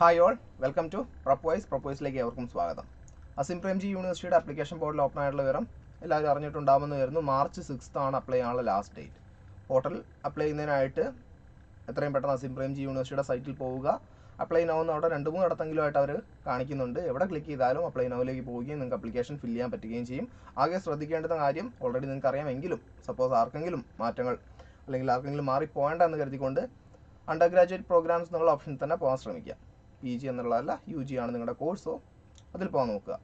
Hi all welcome to പ്രൊപ്പോയ്സ് പ്രൊപ്പോയ്സിലേക്ക് ഏവർക്കും സ്വാഗതം. അസിം പ്രേംജി യൂണിവേഴ്സിറ്റിയുടെ ആപ്ലിക്കേഷൻ ബോർഡിൽ ഓപ്പൺ ആയിട്ടുള്ള വിവരം എല്ലാവരും അറിഞ്ഞിട്ടുണ്ടാകുമെന്ന് വരുന്നു മാർച്ച് സിക്സ്ത് ആണ് അപ്ലൈ ചെയ്യാനുള്ള ലാസ്റ്റ് ഡേറ്റ് പോർട്ടൽ അപ്ലൈ ചെയ്യുന്നതിനായിട്ട് എത്രയും പെട്ടെന്ന് അസിം പ്രേംജി യൂണിവേഴ്സിറ്റിയുടെ സൈറ്റിൽ പോവുക. അപ്ലൈ നൗന്ന് അവിടെ രണ്ട് മൂന്ന് ഇടത്തെങ്കിലുമായിട്ട് അവർ കാണിക്കുന്നുണ്ട്. എവിടെ ക്ലിക്ക് ചെയ്താലും അപ്ലൈ നൗവിലേക്ക് പോവുകയും നിങ്ങൾക്ക് അപ്ലിക്കേഷൻ ഫില്ല് ചെയ്യാൻ പറ്റുകയും ചെയ്യും. ആകെ ശ്രദ്ധിക്കേണ്ടുന്ന കാര്യം ഓൾറെഡി നിങ്ങൾക്ക് അറിയാമെങ്കിലും സപ്പോസ് ആർക്കെങ്കിലും മാറ്റങ്ങൾ അല്ലെങ്കിൽ ആർക്കെങ്കിലും മാറിപ്പോകേണ്ട എന്ന് കരുതിക്കൊണ്ട് അണ്ടർ ഗ്രാജുവേറ്റ് പ്രോഗ്രാംസ് എന്നുള്ള ഓപ്ഷനിൽ തന്നെ പോകാൻ ശ്രമിക്കുക. പി ജി എന്നുള്ളതല്ല യു ജി ആണ് നിങ്ങളുടെ കോഴ്സോ അതിൽ പോകാൻ നോക്കുക.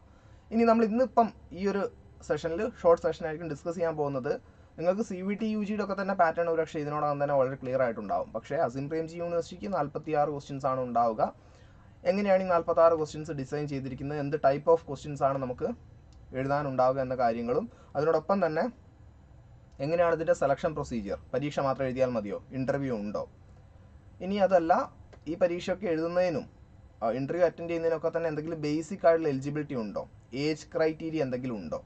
ഇനി നമ്മൾ ഇന്നിപ്പം ഈ ഒരു സെഷനിൽ ഷോർട്ട് സെഷനായിരിക്കും ഡിസ്കസ് ചെയ്യാൻ പോകുന്നത്. നിങ്ങൾക്ക് സി വി ടി യു ജിയുടെ ഒക്കെ തന്നെ പാറ്റേൺ ഒരു ഒരുപക്ഷെ ഇതിനോടകം തന്നെ വളരെ ക്ലിയർ ആയിട്ടുണ്ടാവും. പക്ഷേ അസിം പ്രേംജി യൂണിവേഴ്സിറ്റിക്ക് നാൽപ്പത്തി ആറ് ക്വസ്റ്റ്യൻസ് ആണ് ഉണ്ടാവുക. എങ്ങനെയാണ് ഈ നാൽപ്പത്തി ആറ് ക്വസ്റ്റ്യൻസ് ഡിസൈൻ ചെയ്തിരിക്കുന്നത്? എന്ത് ടൈപ്പ് ഓഫ് ക്വസ്റ്റ്യൻസ് ആണ് നമുക്ക് എഴുതാനുണ്ടാവുക എന്ന കാര്യങ്ങളും. അതിനോടൊപ്പം തന്നെ എങ്ങനെയാണ് ഇതിന്റെ സെലക്ഷൻ പ്രൊസീജിയർ പരീക്ഷ മാത്രം എഴുതിയാൽ മതിയോ? ഇന്റർവ്യൂ ഉണ്ടോ? ഇനി അതല്ല ഈ പരീക്ഷയൊക്കെ എഴുതുന്നതിനും ഇന്റർവ്യൂ അറ്റൻഡ് ചെയ്യുന്നതിനൊക്കെ തന്നെ എന്തെങ്കിലും ബേസിക് ആയിട്ടുള്ള എലിജിബിലിറ്റി ഉണ്ടോ? ഏജ് ക്രൈറ്റീരിയ എന്തെങ്കിലും ഉണ്ടോ?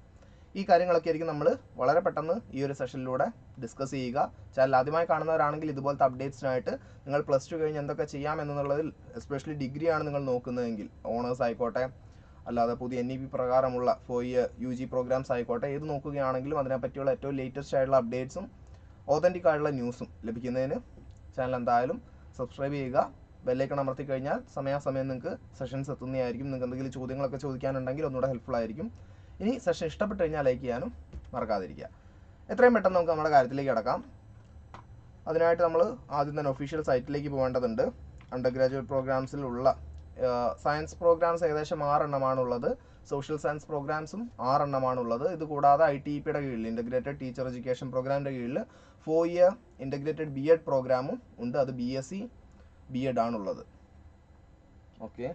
ഈ കാര്യങ്ങളൊക്കെ ആയിരിക്കും നമ്മൾ വളരെ പെട്ടെന്ന് ഈ ഒരു സെഷനിലൂടെ ഡിസ്കസ് ചെയ്യുക. ചാനൽ ആദ്യമായി കാണുന്നവരാണെങ്കിൽ ഇതുപോലത്തെ അപ്ഡേറ്റ്സിനായിട്ട് നിങ്ങൾ പ്ലസ് ടു കഴിഞ്ഞ് എന്തൊക്കെ ചെയ്യാം എന്നുള്ളതിൽ എസ്പെഷ്യലി ഡിഗ്രിയാണ് നിങ്ങൾ നോക്കുന്നതെങ്കിൽ ഓണേഴ്സ് ആയിക്കോട്ടെ അല്ലാതെ പുതിയ എൻ ഇ പി പ്രകാരമുള്ള four year U G programmes ആയിക്കോട്ടെ ഏത് നോക്കുകയാണെങ്കിലും അതിനെപ്പറ്റിയുള്ള ഏറ്റവും ലേറ്റസ്റ്റ് ആയിട്ടുള്ള അപ്ഡേറ്റ്സും ഓതന്റിക് ആയിട്ടുള്ള ന്യൂസും ലഭിക്കുന്നതിന് ചാനൽ എന്തായാലും സബ്സ്ക്രൈബ് ചെയ്യുക. ബെല്ലൈക്കൺ അമർത്തി കഴിഞ്ഞാൽ സമയാസമയം നിങ്ങൾക്ക് സെഷൻസ് എത്തുന്നതായിരിക്കും. നിങ്ങൾക്ക് എന്തെങ്കിലും ചോദ്യങ്ങളൊക്കെ ചോദിക്കാനുണ്ടെങ്കിൽ ഒന്നുകൂടെ ഹെൽപ്ഫുൾ ആയിരിക്കും. ഇനി സെഷൻ ഇഷ്ടപ്പെട്ട് കഴിഞ്ഞാൽ ലൈക്ക് ചെയ്യാനും മറക്കാതിരിക്കുക. എത്രയും പെട്ടെന്ന് നമുക്ക് നമ്മുടെ കാര്യത്തിലേക്ക് കിടക്കാം. അതിനായിട്ട് നമ്മൾ ആദ്യം തന്നെ ഒഫീഷ്യൽ സൈറ്റിലേക്ക് പോകേണ്ടതുണ്ട്. അണ്ടർ ഗ്രാജുവേറ്റ് പ്രോഗ്രാംസിലുള്ള സയൻസ് പ്രോഗ്രാംസ് ഏകദേശം ആറെണ്ണമാണുള്ളത്. സോഷ്യൽ സയൻസ് പ്രോഗ്രാംസും ആറെണ്ണമാണുള്ളത്. ഇത് കൂടാതെ ഐ ടി പിയുടെ കീഴിൽ ഇന്റഗ്രേറ്റഡ് ടീച്ചർ എഡ്യൂക്കേഷൻ പ്രോഗ്രാമിന്റെ കീഴിൽ four year integrated B Ed പ്രോഗ്രാമും ഉണ്ട്. അത് B S C B Ed ആണുള്ളത്. ഓക്കെ.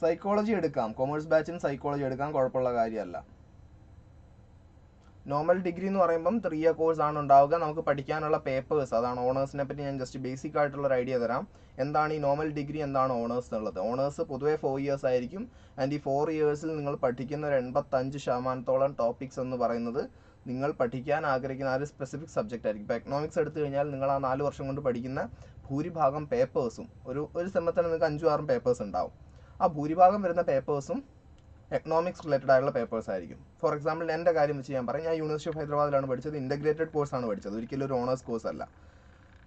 സൈക്കോളജി എടുക്കാം. കൊമേഴ്സ് ബാച്ചിന് സൈക്കോളജി എടുക്കാം. കുഴപ്പമുള്ള കാര്യമല്ല. നോർമൽ ഡിഗ്രി എന്ന് പറയുമ്പം ത്രീ ഇയർ കോഴ്സ് ആണ് ഉണ്ടാവുക. നമുക്ക് പഠിക്കാനുള്ള പേപ്പേഴ്സ് അതാണ് ഓണേഴ്സിനെ പറ്റി ഞാൻ ജസ്റ്റ് ബേസിക് ആയിട്ടുള്ള ഒരു ഐഡിയ തരാം. എന്താണ് ഈ നോർമൽ ഡിഗ്രി എന്താണ് ഓണേഴ്സ് എന്നുള്ളത്? ഓണേഴ്സ് പൊതുവേ ഫോർ ഇയേഴ്സ് ആയിരിക്കും. ആൻഡ് ഈ ഫോർ ഇയേഴ്സിൽ നിങ്ങൾ പഠിക്കുന്ന ഒരു എൺപത്തഞ്ച് ശതമാനത്തോളം ടോപ്പിക്സ് എന്ന് പറയുന്നത് നിങ്ങൾ പഠിക്കാൻ ആഗ്രഹിക്കുന്ന ആ ഒരു സ്പെസിഫിക് സബ്ജക്റ്റ് ആയിരിക്കും. ഇപ്പോൾ എക്കണോമിക്സ് എടുത്തു കഴിഞ്ഞാൽ നിങ്ങൾ ആ നാല് വർഷം കൊണ്ട് പഠിക്കുന്ന ഭൂരിഭാഗം പേപ്പേഴ്സും ഒരു ഒരു സെമ്മത്തിന് നിങ്ങൾക്ക് അഞ്ചും ആറും പേപ്പേഴ്സ് ഉണ്ടാവും. ആ ഭൂരിഭാഗം വരുന്ന പേപ്പേഴ്സും എക്കണോമിക്സ് റിലേറ്റഡ് ആയിട്ടുള്ള പേപ്പേഴ്സ് ആയിരിക്കും. ഫോർ എക്സാമ്പിൾ എന്റെ കാര്യം വെച്ച് ഞാൻ പറയും. ഞാൻ യൂണിവേഴ്സിറ്റി ഓഫ് ഹൈദരാബാദിലാണ് പഠിച്ചത്. ഇന്റഗ്രേറ്റഡ് കോഴ്സാണ് പഠിച്ചത്. ഒരിക്കലും ഒരു ഓണേഴ്സ് കോഴ്സ് അല്ല.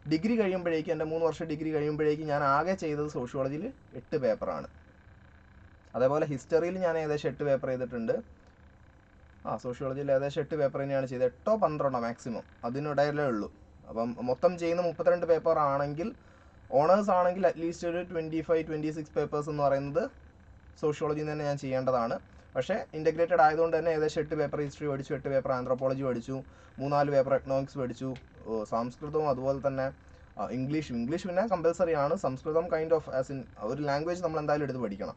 ഡിഗ്രി കഴിയുമ്പോഴേക്കും എന്റെ മൂന്ന് വർഷം ഡിഗ്രി കഴിയുമ്പോഴേക്കും ഞാൻ ആകെ ചെയ്തത് സോഷ്യോളജിയിൽ എട്ട് പേപ്പറാണ് അതേപോലെ ഹിസ്റ്ററിയിൽ ഞാൻ ഏകദേശം എട്ട് പേപ്പർ ചെയ്തിട്ടുണ്ട്. ആ സോഷ്യോളജിയിൽ ഏകദേശം എട്ട് പേപ്പർ തന്നെയാണ് ചെയ്തത്. എട്ടോ പന്ത്രണ്ടോ മാക്സിമം അതിനിടയിലേ ഉള്ളൂ. അപ്പം മൊത്തം ചെയ്യുന്ന മുപ്പത്തിരണ്ട് പേപ്പർ ആണെങ്കിൽ ഓണേഴ്സ് ആണെങ്കിൽ അറ്റ്ലീസ്റ്റ് ഒരു twenty five twenty six papers എന്ന് പറയുന്നത് സോഷ്യോളജിയിൽ തന്നെ ഞാൻ ചെയ്യേണ്ടതാണ്. പക്ഷേ ഇന്റഗ്രേറ്റഡ് ആയതുകൊണ്ട് തന്നെ ഏകദേശം എട്ട് പേപ്പർ ഹിസ്റ്ററി പഠിച്ചു എട്ട് പേപ്പർ ആന്ത്രോപോളജി പഠിച്ചു മൂന്നാൽ പേപ്പർ എക്കണോമിക്സ് പഠിച്ചു സംസ്കൃതവും അതുപോലെ തന്നെ ഇംഗ്ലീഷ് ഇംഗ്ലീഷ് പിന്നെ കമ്പൽസറി ആണ്. Sanskrit kind of as in ഒരു ലാംഗ്വേജ് നമ്മൾ എന്തായാലും എടുത്ത് പഠിക്കണം.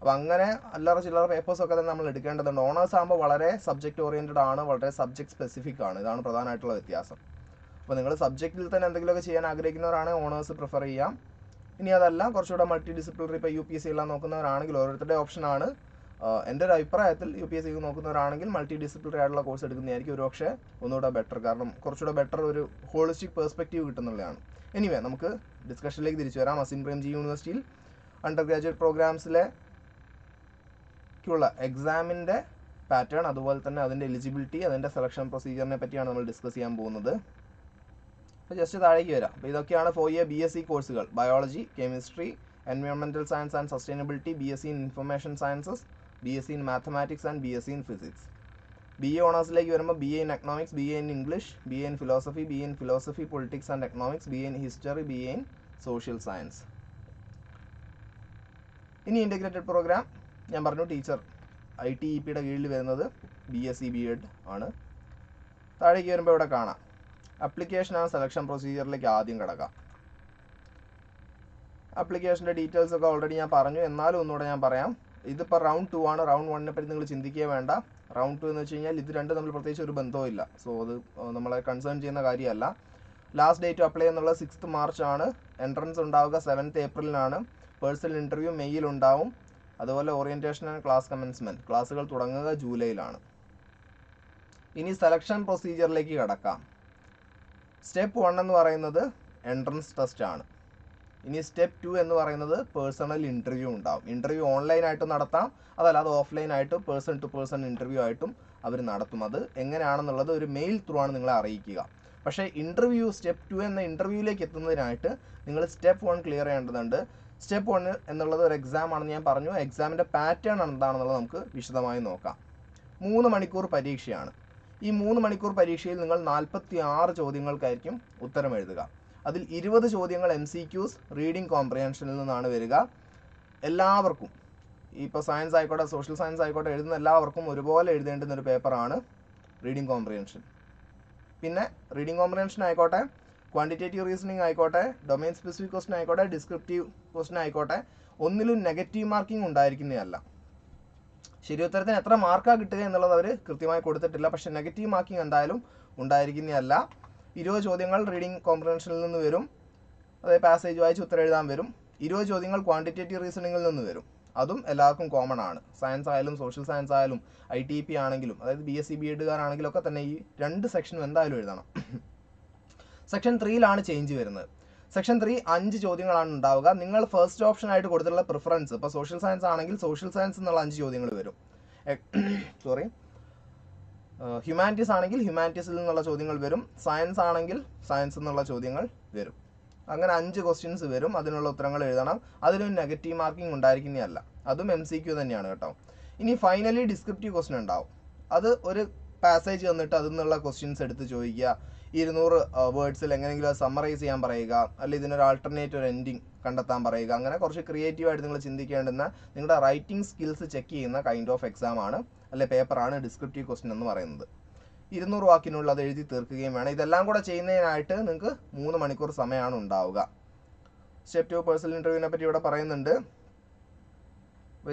അപ്പോൾ അങ്ങനെ അല്ലറ ചില്ലറ പേപ്പേഴ്സ് ഒക്കെ തന്നെ നമ്മൾ എടുക്കേണ്ടതുണ്ട്. ഓണേഴ്സ് ആകുമ്പോൾ വളരെ സബ്ജക്റ്റ് ഓറിയന്റഡ് ആണ് വളരെ സബ്ജക്ട് സ്പെസിഫിക് ആണ്. ഇതാണ് പ്രധാനമായിട്ടുള്ള വ്യത്യാസം. അപ്പോൾ നിങ്ങൾ സബ്ജക്റ്റിൽ തന്നെ എന്തെങ്കിലുമൊക്കെ ചെയ്യാൻ ആഗ്രഹിക്കുന്നവരാണെങ്കിൽ ഓണേഴ്സ് പ്രിഫർ ചെയ്യാം. ഇനി അതല്ല കുറച്ചുകൂടെ മൾട്ടി ഡിസിപ്ലിനറി ഇപ്പോൾ യു പി എസ് സി എല്ലാം നോക്കുന്നവരാണെങ്കിൽ ഓരോരുത്തരുടെ ഓപ്ഷനാണ് എന്റെ ഒരു അഭിപ്രായത്തിൽ യു പി എസ് സി നോക്കുന്നവരാണെങ്കിൽ മൾട്ടി ഡിസിപ്ലിനറി ആയിട്ടുള്ള കോഴ്സ് എടുക്കുന്നതായിരിക്കും ഒരു പക്ഷേ ഒന്നുകൂടെ ബെറ്റർ കാരണം കുറച്ചുകൂടെ ബെറ്റർ ഒരു ഹോളിസ്റ്റിക് പെർസ്പെക്റ്റീവ് കിട്ടുന്നുള്ളതാണ്. എനിവേ നമുക്ക് ഡിസ്കഷനിലേക്ക് തിരിച്ചു വരാം. അസിൻ പ്രേംജി യൂണിവേഴ്സിറ്റിയിൽ അണ്ടർ ഗ്രാജുവേറ്റ് പ്രോഗ്രാംസിലെ ക്കുള്ള എക്സാമിന്റെ പാറ്റേൺ അതുപോലെ തന്നെ അതിന്റെ എലിജിബിലിറ്റി അതിന്റെ സെലക്ഷൻ പ്രൊസീജിയറിനെ പറ്റിയാണ് നമ്മൾ ഡിസ്കസ് ചെയ്യാൻ പോകുന്നത്. അപ്പോൾ ജസ്റ്റ് താഴേക്ക് വരാം. അപ്പോൾ ഇതൊക്കെയാണ് four year B S C കോഴ്സുകൾ biology chemistry എൻവയോൺമെന്റൽ science and sustainability B S C in information sciences B S C in mathematics and B S C in physics B A ഓണേഴ്സിലേക്ക് വരുമ്പോൾ B A in economics B A in English B A in philosophy B A in philosophy politics and economics B A in history B A in social science ഇനി integrated programme ഞാൻ പറഞ്ഞു teacher I T E പിയുടെ കീഴിൽ വരുന്നത് B S C B Ed ആണ്. താഴേക്ക് വരുമ്പോൾ ഇവിടെ കാണാം. അപ്ലിക്കേഷൻ ആ സെലക്ഷൻ പ്രൊസീജിയറിലേക്ക് ആദ്യം കിടക്കാം. അപ്ലിക്കേഷന്റെ ഡീറ്റെയിൽസ് ഒക്കെ ഓൾറെഡി ഞാൻ പറഞ്ഞു. എന്നാലും ഒന്നുകൂടെ ഞാൻ പറയാം. ഇതിപ്പോൾ റൗണ്ട് ടു ആണ്. റൗണ്ട് വണ്ണിനെ പറ്റി നിങ്ങൾ ചിന്തിക്കുക വേണ്ട. റൗണ്ട് ടു എന്ന് വെച്ച് കഴിഞ്ഞാൽ ഇത് രണ്ടും തമ്മിൽ പ്രത്യേകിച്ച് ഒരു ബന്ധവും ഇല്ല. സോ അത് നമ്മളെ കൺസേൺ ചെയ്യുന്ന കാര്യമല്ല. ലാസ്റ്റ് ഡേറ്റ് അപ്ലൈ എന്നുള്ളത് സിക്സ്ത് മാർച്ച് ആണ്. എൻട്രൻസ് ഉണ്ടാവുക സെവൻത്ത് ഏപ്രിലിനാണ് പേഴ്സണൽ ഇന്റർവ്യൂ മെയ്യിൽ ഉണ്ടാവും. അതുപോലെ ഓറിയന്റേഷൻ ആൻഡ് ക്ലാസ് കമൻസ്മെന്റ് ക്ലാസ്സുകൾ തുടങ്ങുക ജൂലൈയിലാണ്. ഇനി സെലക്ഷൻ പ്രൊസീജിയറിലേക്ക് കടക്കാം. സ്റ്റെപ്പ് വൺ എന്ന് പറയുന്നത് എൻട്രൻസ് ടെസ്റ്റ് ആണ്. ഇനി സ്റ്റെപ്പ് ടു എന്ന് പറയുന്നത് പേഴ്സണൽ ഇന്റർവ്യൂ ഉണ്ടാവും. ഇന്റർവ്യൂ ഓൺലൈനായിട്ട് നടത്താം. അതല്ലാതെ ഓഫ്ലൈനായിട്ടും പേഴ്സൺ ടു പേഴ്സൺ ഇന്റർവ്യൂ ആയിട്ടും അവർ നടത്തും. അത് എങ്ങനെയാണെന്നുള്ളത് ഒരു മെയിൽ ത്രൂ ആണ് നിങ്ങളെ അറിയിക്കുക. പക്ഷേ ഇന്റർവ്യൂ സ്റ്റെപ്പ് ടു എന്ന ഇന്റർവ്യൂവിലേക്ക് എത്തുന്നതിനായിട്ട് നിങ്ങൾ സ്റ്റെപ്പ് വൺ ക്ലിയർ ചെയ്യേണ്ടതുണ്ട്. സ്റ്റെപ്പ് വൺ എന്നുള്ളത് ഒരു എക്സാം ആണെന്ന് ഞാൻ പറഞ്ഞു. എക്സാമിന്റെ പാറ്റേൺ എന്താണെന്നുള്ളത് നമുക്ക് വിശദമായി നോക്കാം. മൂന്ന് മണിക്കൂർ പരീക്ഷയാണ്. ഈ മൂന്ന് മണിക്കൂർ പരീക്ഷയിൽ നിങ്ങൾ നാൽപ്പത്തി ആറ് ചോദ്യങ്ങൾക്കായിരിക്കും ഉത്തരം എഴുതുക. അതിൽ ഇരുപത് ചോദ്യങ്ങൾ എം സി ക്യൂസ് റീഡിംഗ് കോംപ്രിഹെൻഷനിൽ നിന്നാണ് വരിക. എല്ലാവർക്കും ഇപ്പോൾ സയൻസ് ആയിക്കോട്ടെ സോഷ്യൽ സയൻസ് ആയിക്കോട്ടെ എഴുതുന്ന എല്ലാവർക്കും ഒരുപോലെ എഴുതേണ്ടുന്ന ഒരു പേപ്പറാണ് റീഡിംഗ് കോംപ്രിഹെൻഷൻ പിന്നെ റീഡിംഗ് കോംപ്രിഹെൻഷൻ ആയിക്കോട്ടെ ക്വാണ്ടിറ്റേറ്റീവ് റീസണിങ് ആയിക്കോട്ടെ ഡൊമൈൻ സ്പെസിഫിക് ക്വസ്റ്റൻ ആയിക്കോട്ടെ ഡിസ്ക്രിപ്റ്റീവ് ക്വസ്റ്റൻ ആയിക്കോട്ടെ ഒന്നിലും നെഗറ്റീവ് മാർക്കിംഗ് ഉണ്ടായിരിക്കുന്നതല്ല. ശരി ഉത്തരത്തിന് എത്ര മാർക്കാണ് കിട്ടുക എന്നുള്ളത് അവർ കൃത്യമായി കൊടുത്തിട്ടില്ല. പക്ഷേ നെഗറ്റീവ് മാർക്കിംഗ് എന്തായാലും ഉണ്ടായിരിക്കുന്നതല്ല. ഇരുപത് ചോദ്യങ്ങൾ റീഡിംഗ് കോംപ്രഹെൻഷനിൽ നിന്ന് വരും. അതായത് പാസേജ് വായിച്ച് ഉത്തരം എഴുതാൻ വരും. ഇരുപത് ചോദ്യങ്ങൾ ക്വാണ്ടിറ്റേറ്റീവ് റീസണിങ്ങിൽ നിന്ന് വരും. അതും എല്ലാവർക്കും കോമൺ ആണ്. സയൻസ് ആയാലും സോഷ്യൽ സയൻസ് ആയാലും ഐ ടി പി ആണെങ്കിലും അതായത് ബി എസ് സി ബി എഡുകാരാണെങ്കിലും ഒക്കെ തന്നെ ഈ രണ്ട് സെക്ഷനും എന്തായാലും എഴുതണം. സെക്ഷൻ ത്രീയിലാണ് ചേഞ്ച് വരുന്നത്. സെക്ഷൻ ത്രീ അഞ്ച് ചോദ്യങ്ങളാണ് ഉണ്ടാവുക. നിങ്ങൾ ഫസ്റ്റ് ഓപ്ഷൻ ആയിട്ട് കൊടുത്തിട്ടുള്ള പ്രിഫറൻസ് ഇപ്പോൾ സോഷ്യൽ സയൻസ് ആണെങ്കിൽ സോഷ്യൽ സയൻസ് എന്നുള്ള അഞ്ച് ചോദ്യങ്ങൾ വരും. സോറി ഹ്യൂമാനിറ്റീസ് ആണെങ്കിൽ ഹ്യൂമാനിറ്റീസിൽ നിന്നുള്ള ചോദ്യങ്ങൾ വരും. സയൻസ് ആണെങ്കിൽ സയൻസ് എന്നുള്ള ചോദ്യങ്ങൾ വരും. അങ്ങനെ അഞ്ച് ക്വസ്റ്റ്യൻസ് വരും. അതിനുള്ള ഉത്തരങ്ങൾ എഴുതണം. അതിനൊരു നെഗറ്റീവ് മാർക്കിംഗ് ഉണ്ടായിരിക്കുന്നതല്ല. അതും എം സി ക്യു തന്നെയാണ് കേട്ടോ. ഇനി ഫൈനലി ഡിസ്ക്രിപ്റ്റീവ് ക്വസ്റ്റ്യൻ ഉണ്ടാവും. അത് ഒരു പാസേജ് തന്നിട്ട് അതിൽ നിന്നുള്ള ക്വസ്റ്റ്യൻസ് എടുത്ത് ചോദിക്കുക. ഇരുന്നൂറ് വേർഡ്സിൽ എങ്ങനെയെങ്കിലും അത് സമ്മറൈസ് ചെയ്യാൻ പറയുക അല്ലെങ്കിൽ ഇതിനൊരു ആൾട്ടർനേറ്റ് ഒരു എൻഡിങ് കണ്ടെത്താൻ പറയുക അങ്ങനെ കുറച്ച് ക്രിയേറ്റീവായിട്ട് നിങ്ങൾ ചിന്തിക്കേണ്ടുന്ന നിങ്ങളുടെ റൈറ്റിംഗ് സ്കിൽസ് ചെക്ക് ചെയ്യുന്ന കൈൻഡ് ഓഫ് എക്സാം ആണ് അല്ലെ പേപ്പറാണ് ഡിസ്ക്രിപ്റ്റീവ് ക്വസ്റ്റ്യൻ എന്ന് പറയുന്നത്. ഇരുന്നൂറ് വാക്കിനുള്ളിൽ അത് എഴുതി തീർക്കുകയും വേണം. ഇതെല്ലാം കൂടെ ചെയ്യുന്നതിനായിട്ട് നിങ്ങൾക്ക് മൂന്ന് മണിക്കൂർ സമയമാണ് ഉണ്ടാവുക. സ്റ്റെപ്പ് ടു പേഴ്സണൽ ഇന്റർവ്യൂവിനെ പറ്റി ഇവിടെ പറയുന്നുണ്ട്.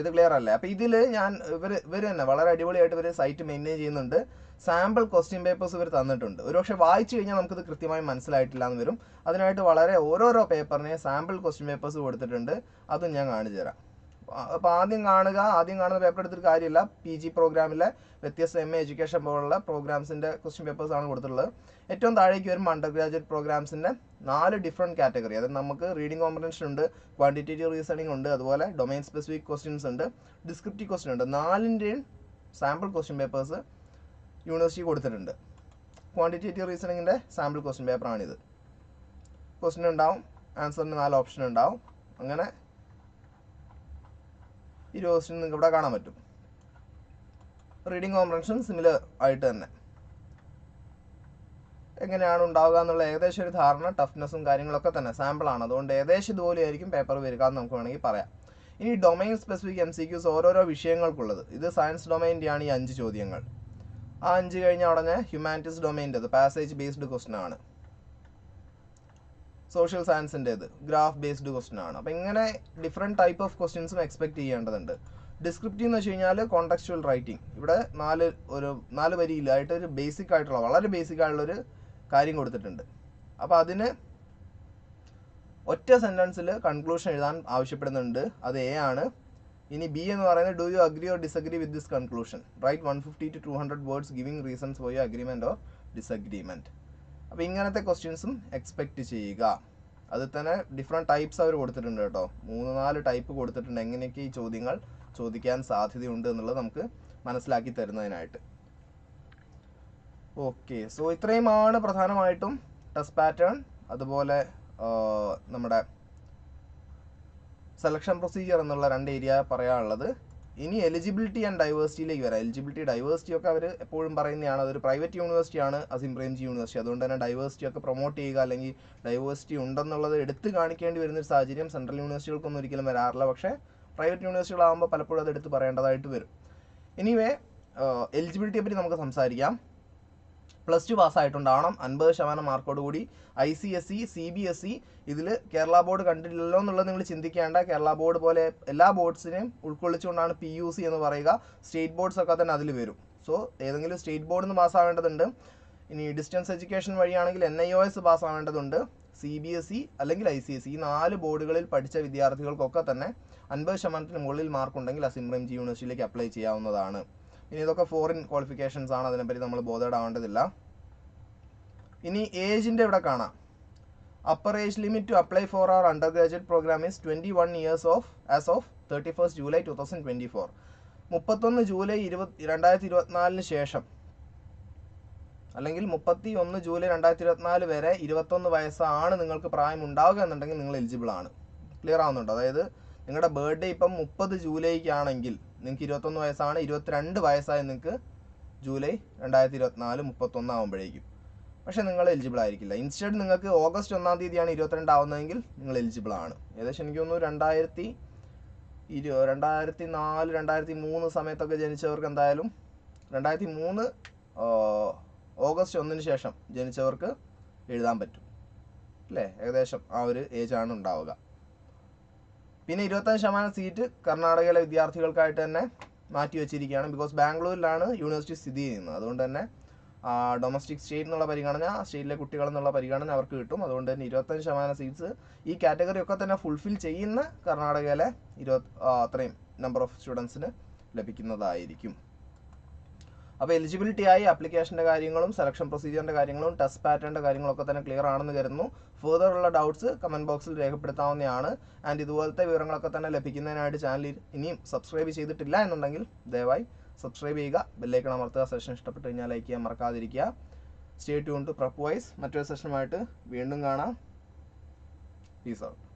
ഇത് ക്ലിയർ അല്ലേ? അപ്പോൾ ഇതിൽ ഞാൻ ഇവർ ഇവർ തന്നെ വളരെ അടിപൊളിയായിട്ട് ഇവർ സൈറ്റ് മെയിന്റെയിൻ ചെയ്യുന്നുണ്ട്. സാമ്പിൾ ക്വസ്റ്റ്യൻ പേപ്പേഴ്സ് ഇവർ തന്നിട്ടുണ്ട്. ഒരുപക്ഷെ വായിച്ചു കഴിഞ്ഞാൽ നമുക്കിത് കൃത്യമായി മനസ്സിലായിട്ടില്ല എന്ന് വരും. അതിനായിട്ട് വളരെ ഓരോരോ പേപ്പറിനെ സാമ്പിൾ ക്വസ്റ്റ്യൻ പേപ്പേഴ്സ് കൊടുത്തിട്ടുണ്ട്. അതും ഞാൻ കാണിച്ചു തരാം. അപ്പോൾ ആദ്യം കാണുക ആദ്യം കാണുന്ന പേപ്പർ എടുത്തിട്ട് കാര്യമില്ല. പി ജി പ്രോഗ്രാമിലെ വ്യത്യസ്ത എം എ എഡ്യൂക്കേഷൻ പോലുള്ള പ്രോഗ്രാംസിന്റെ ക്വസ്റ്റ്യൻ പേപ്പേഴ്സ് ആണ് കൊടുത്തിട്ടുള്ളത്. ഏറ്റവും താഴേക്ക് വരുമ്പോൾ അണ്ടർ ഗ്രാജുവേറ്റ് പ്രോഗ്രാംസിന്റെ നാല് ഡിഫറെന്റ് കാറ്റഗറി അതായത് നമുക്ക് റീഡിംഗ് കോമ്പറ്റൻഷൻ ഉണ്ട് ക്വാണ്ടിറ്റേറ്റീവ് റീസണിംഗ് ഉണ്ട് അതുപോലെ ഡൊമൈൻ സ്പെസിഫിക് ക്വസ്റ്റ്യൻസ് ഉണ്ട് ഡിസ്ക്രിപ്റ്റീവ് ക്വസ്റ്റ്യൻ ഉണ്ട്. നാലിന്റെയും സാമ്പിൾ ക്വസ്റ്റ്യൻ പേപ്പേഴ്സ് യൂണിവേഴ്സിറ്റി കൊടുത്തിട്ടുണ്ട്. ക്വാണ്ടിറ്റേറ്റീവ് റീസണിങ്ങിന്റെ സാമ്പിൾ ക്വസ്റ്റ്യൻ പേപ്പറാണിത് ക്വസ്റ്റ്യൻ ഉണ്ടാവും ആൻസറിന് നാല് ഓപ്ഷൻ ഉണ്ടാവും. അങ്ങനെ ഇരുപത് ക്വസ്റ്റ്യൻ നിങ്ങൾക്ക് ഇവിടെ കാണാൻ പറ്റും. റീഡിങ് കോംപ്രൻഷൻ സിമിലർ ആയിട്ട് തന്നെ. എങ്ങനെയാണ് ഉണ്ടാവുക എന്നുള്ള ഏകദേശം ഒരു ധാരണ ടഫ്നെസ്സും കാര്യങ്ങളൊക്കെ തന്നെ സാമ്പിളാണ് അതുകൊണ്ട് ഏകദേശം ഇതുപോലെയായിരിക്കും പേപ്പർ വരിക എന്ന് നമുക്ക് വേണമെങ്കിൽ പറയാം. ഇനി domain specific M C Qs ഓരോരോ വിഷയങ്ങൾക്കുള്ളത്. ഇത് സയൻസ് ഡൊമൈന്റെയാണ് ഈ അഞ്ച് ചോദ്യങ്ങൾ. ആ അഞ്ച് കഴിഞ്ഞ ഉടനെ ഹ്യൂമാനിറ്റീസ് ഡൊമൈന്റെത് പാസേജ് ബേസ്ഡ് ക്വസ്റ്റൻ ആണ്. സോഷ്യൽ സയൻസിന്റെത് ഗ്രാഫ് ബേസ്ഡ് ക്വസ്റ്റൻ ആണ്. അപ്പോൾ ഇങ്ങനെ ഡിഫറെന്റ് ടൈപ്പ് ഓഫ് ക്വസ്റ്റ്യൻസും എക്സ്പെക്ട് ചെയ്യേണ്ടതുണ്ട്. ഡിസ്ക്രിപ്റ്റീവ് എന്ന് വെച്ച് കഴിഞ്ഞാൽ കോണ്ടക്സ്റ്റുവൽ റൈറ്റിംഗ് ഇവിടെ നാല് ഒരു നാല് വരിയിലായിട്ട് ഒരു ബേസിക് ആയിട്ടുള്ള വളരെ ബേസിക് ആയിട്ടുള്ളൊരു കാര്യം കൊടുത്തിട്ടുണ്ട്. അപ്പോൾ അതിന് ഒറ്റ സെന്റൻസിൽ കൺക്ലൂഷൻ എഴുതാൻ ആവശ്യപ്പെടുന്നുണ്ട്. അത് എ ആണ്. ഇനി ബി എന്ന് പറയുന്നത് do you agree or disagree with this conclusion write one fifty to two hundred words giving reasons for you agreement or disagreement അപ്പോൾ ഇങ്ങനത്തെ ക്വസ്റ്റ്യൻസും എക്സ്പെക്റ്റ് ചെയ്യുക. അതിൽ തന്നെ ഡിഫറെന്റ് ടൈപ്സ് അവർ കൊടുത്തിട്ടുണ്ട് കേട്ടോ. മൂന്ന് നാല് ടൈപ്പ് കൊടുത്തിട്ടുണ്ട്. എങ്ങനെയൊക്കെ ഈ ചോദ്യങ്ങൾ ചോദിക്കാൻ സാധ്യതയുണ്ട് എന്നുള്ളത് നമുക്ക് മനസ്സിലാക്കി തരുന്നതിനായിട്ട്. ഓക്കെ സോ ഇത്രയുമാണ് പ്രധാനമായിട്ടും ടെസ്റ്റ് പാറ്റേൺ അതുപോലെ നമ്മുടെ സെലക്ഷൻ പ്രൊസീജിയർ എന്നുള്ള രണ്ട് ഏരിയ പറയാനുള്ളത്. ഇനി എലിജിബിലിറ്റി ആൻഡ് ഡൈവേഴ്സിറ്റിയിലേക്ക് വരാം. എലിജിബിലിറ്റി ഡൈവേഴ്സിറ്റി ഒക്കെ അവർ എപ്പോഴും പറയുന്നതാണ്. അതൊരു പ്രൈവറ്റ് യൂണിവേഴ്സിറ്റിയാണ് അസിം പ്രേംജി യൂണിവേഴ്സിറ്റി അതുകൊണ്ട് തന്നെ ഡൈവേഴ്സിറ്റി ഒക്കെ പ്രൊമോട്ട് ചെയ്യുക അല്ലെങ്കിൽ ഡൈവേഴ്സിറ്റി ഉണ്ടെന്നുള്ളത് എടുത്ത് കാണിക്കേണ്ടി വരുന്ന ഒരു സാഹചര്യം സെൻട്രൽ യൂണിവേഴ്സിറ്റികൾക്കൊന്നും ഒരിക്കലും വരാറില്ല. പക്ഷേ പ്രൈവറ്റ് യൂണിവേഴ്സിറ്റികളാകുമ്പോൾ പലപ്പോഴും അത് എടുത്ത് പറയേണ്ടതായിട്ട് വരും. എനിവേ എലിജിബിലിറ്റിയെ പറ്റി നമുക്ക് സംസാരിക്കാം. പ്ലസ് ടു പാസ്സായിട്ടുണ്ടാവണം. അൻപത് ശതമാനം മാർക്കോടുകൂടി I C S C C B S E ഇതിൽ കേരള ബോർഡ് കണ്ടിട്ടില്ലല്ലോ എന്നുള്ളത് നിങ്ങൾ ചിന്തിക്കേണ്ട. കേരള ബോർഡ് പോലെ എല്ലാ ബോർഡ്സിനെയും ഉൾക്കൊള്ളിച്ചുകൊണ്ടാണ് പി യു സി എന്ന് പറയുക. സ്റ്റേറ്റ് ബോർഡ്സ് ഒക്കെ തന്നെ അതിൽ വരും. സോ ഏതെങ്കിലും സ്റ്റേറ്റ് ബോർഡിൽ നിന്ന് പാസ്സാവേണ്ടതുണ്ട്. ഇനി ഡിസ്റ്റൻസ് എഡ്യൂക്കേഷൻ വഴിയാണെങ്കിൽ എൻ ഐ ഒ എസ് പാസ്സാവേണ്ടതുണ്ട്. സി ബി എസ് ഇ അല്ലെങ്കിൽ ഐ സി എസ് ഇ ഈ നാല് ബോർഡുകളിൽ പഠിച്ച വിദ്യാർത്ഥികൾക്കൊക്കെ തന്നെ അൻപത് ശതമാനത്തിന് മുകളിൽ മാർക്ക് ഉണ്ടെങ്കിൽ അസിംറം ജി യൂണിവേഴ്സിറ്റിയിലേക്ക് അപ്ലൈ ചെയ്യാവുന്നതാണ്. ഇനി ഇതൊക്കെ ഫോറിൻ ക്വാളിഫിക്കേഷൻസ് ആണ് അതിനെപ്പറ്റി നമ്മൾ ബോധേഡ് ആവേണ്ടതില്ല ഇനി ഏജിന്റെ ഇവിടെ കാണാം. Upper age limit to apply for our undergraduate programme is twenty one years of as of thirty first July two thousand twenty four മുപ്പത്തൊന്ന് ജൂലൈ ഇരുപത്തി രണ്ടായിരത്തി ഇരുപത്തിനാലിന് ശേഷം അല്ലെങ്കിൽ മുപ്പത്തി ഒന്ന് ജൂലൈ രണ്ടായിരത്തി ഇരുപത്തിനാല് വരെ ഇരുപത്തൊന്ന് വയസ്സാണ് നിങ്ങൾക്ക് പ്രായം ഉണ്ടാവുക എന്നുണ്ടെങ്കിൽ നിങ്ങൾ എലിജിബിൾ ആണ്. ക്ലിയർ ആവുന്നുണ്ട്? അതായത് നിങ്ങളുടെ ബർത്ത്ഡേ ഇപ്പം മുപ്പത് ജൂലൈക്കാണെങ്കിൽ നിങ്ങൾക്ക് ഇരുപത്തൊന്ന് വയസ്സാണ് ഇരുപത്തിരണ്ട് വയസ്സായി നിങ്ങൾക്ക് ജൂലൈ രണ്ടായിരത്തി ഇരുപത്തിനാല് മുപ്പത്തൊന്ന് ആകുമ്പോഴേക്കും പക്ഷേ നിങ്ങൾ എലിജിബിൾ ആയിരിക്കില്ല. ഇൻസ്റ്റഡ് നിങ്ങൾക്ക് ഓഗസ്റ്റ് ഒന്നാം തീയതിയാണ് ഇരുപത്തിരണ്ട് ആവുന്നതെങ്കിൽ നിങ്ങൾ എലിജിബിൾ ആണ്. ഏകദേശം എനിക്ക് തോന്നുന്നു രണ്ടായിരത്തി ഇരു രണ്ടായിരത്തി നാല് രണ്ടായിരത്തി മൂന്ന് സമയത്തൊക്കെ ജനിച്ചവർക്ക് എന്തായാലും രണ്ടായിരത്തി മൂന്ന് ഓഗസ്റ്റ് ഒന്നിന് ശേഷം ജനിച്ചവർക്ക് എഴുതാൻ പറ്റും. അല്ലേ? ഏകദേശം ആ ഒരു ഏജാണ് ഉണ്ടാവുക. പിന്നെ ഇരുപത്തഞ്ച് ശതമാനം സീറ്റ് കർണാടകയിലെ വിദ്യാർത്ഥികൾക്കായിട്ട് തന്നെ മാറ്റി വെച്ചിരിക്കുകയാണ്. ബിക്കോസ് ബാംഗ്ലൂരിലാണ് യൂണിവേഴ്സിറ്റി സ്ഥിതി ചെയ്യുന്നത്. അതുകൊണ്ട് തന്നെ ഡൊമസ്റ്റിക് സ്റ്റേറ്റ് എന്നുള്ള പരിഗണന സ്റ്റേറ്റിലെ കുട്ടികൾ എന്നുള്ള പരിഗണന അവർക്ക് കിട്ടും. അതുകൊണ്ട് തന്നെ ഇരുപത്തഞ്ച് ശതമാനം സീറ്റ്സ് ഈ കാറ്റഗറി ഒക്കെ തന്നെ ഫുൾഫിൽ ചെയ്യുന്ന കർണാടകയിലെ ഇരുപത് അത്രയും നമ്പർ ഓഫ് സ്റ്റുഡൻസിന് ലഭിക്കുന്നതായിരിക്കും. അപ്പോൾ എലിജിബിലിറ്റി ആയി ആപ്ലിക്കേഷന്റെ കാര്യങ്ങളും സെലക്ഷൻ പ്രൊസീജിയറിന്റെ കാര്യങ്ങളും ടെസ്റ്റ് പാറ്റേണിന്റെ കാര്യങ്ങളൊക്കെ തന്നെ ക്ലിയർ ആണെന്ന് കരുതുന്നു. ഫെർദർ ഉള്ള ഡൗട്ട്സ് കമന്റ് ബോക്സിൽ രേഖപ്പെടുത്താവുന്നതാണ്. ആൻഡ് ഇതുപോലത്തെ വിവരങ്ങളൊക്കെ തന്നെ ലഭിക്കുന്നതിനായിട്ട് ചാനൽ ഇനിയും സബ്സ്ക്രൈബ് ചെയ്തിട്ടില്ല എന്നുണ്ടെങ്കിൽ ദയവായി സബ്സ്ക്രൈബ് ചെയ്യുക. ബെല്ലൈക്കൺ അമർത്തുക. സെഷൻ ഇഷ്ടപ്പെട്ട് കഴിഞ്ഞാൽ ലൈക്ക് ചെയ്യാൻ മറക്കാതിരിക്കുക. സ്റ്റേ ടു പ്രപ്പ് വൈസ് മറ്റൊരു സെഷനുമായിട്ട് വീണ്ടും കാണാം. Peace out